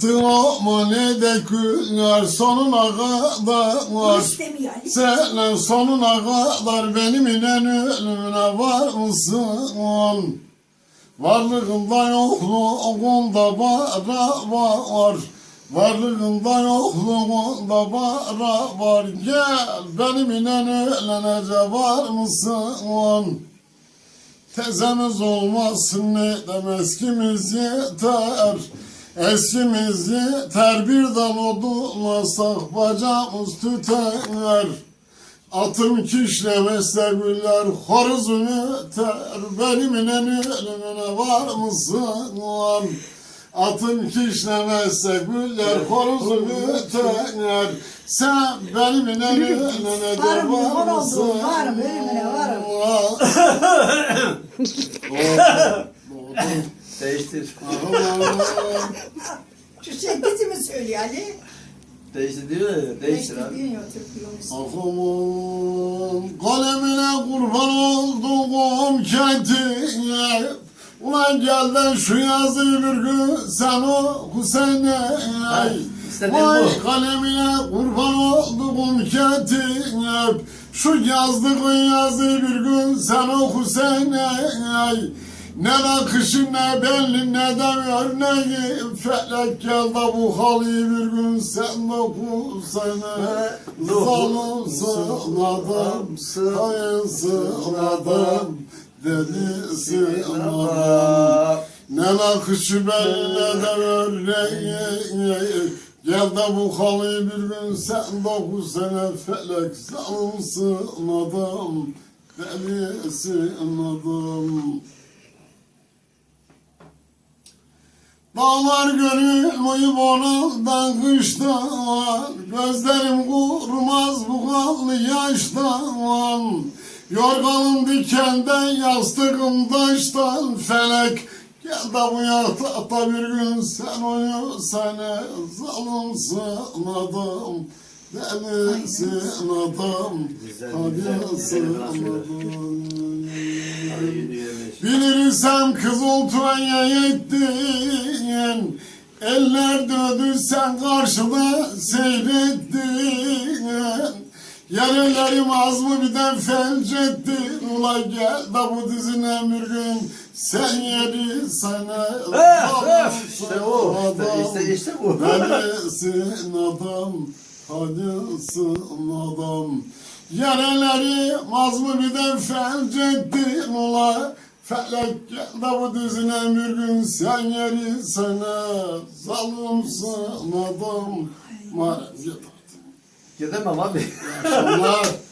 Tıma ne de günler sonuna kadar İstemiyor Ali. Senin sonuna kadar benim inen ölümüne var mısın? Varlığında yokluğunda bara var Varlığında yokluğunda bara var Gel benim inen ölene var mısın? Tezemiz olmasın ne dem eskimiz yeter? Eskimiz yeter bir dal odunlasak bacağımız tüter Atım kişlemezse güller horuzum öter Benim inen ölümüne var mısın? Atım kişlemezse güller horuzum öter Sen benim inen ölümüne de Varım, var var mısın? oldum, varım, ölümüne varım. Değiştir. Şu şeddeti mi söylüyor Ali? Değiştir diyor ya. Değiştir Beş abi. kalemine kurban olduğum kentine Ulan gel de şu yazı bir gün sen oku sene istediğim Vay kalemine kurban olduğum kentine Şu yazdığın yazı bir gün sen oku sene ne nakışı ne belli ne de örneği Felek gel de bu halıyı bir gün sen okusana Zalımsın adamsın Hayırsın adam Delisin adam Ne nakışı belli ne de örneği Gel de bu halıyı bir gün sen dokusana Felek zalımsın adam Delisin adam. Dağlar görülmüyor bonandan kıştan Gözlerim kurmaz bu kanlı yaştan. Yorganım dikenden yastığım taştan Felek gel de bu yatakta bir gün sen uyu Sene zalımsın adam. Delisin adam. Güzel, Hadi yürüyemiş. Bilirsem kızıltıya yettin Eller dödü sen karşıda seyrettin Yerlerim az mı bir de felç ettin Ula gel da bu dizine bir gün Sen yeri sana Öf öf. İşte o. İşte, işte, işte bu. Neresin adam, hadisin adam. Yareleri az mı bir de felç ettin ula. Felek gel de bu dizine bir gün sen yeri sana. Zalımsın adam. Maalesef. Gidemem abi. Akşamlar.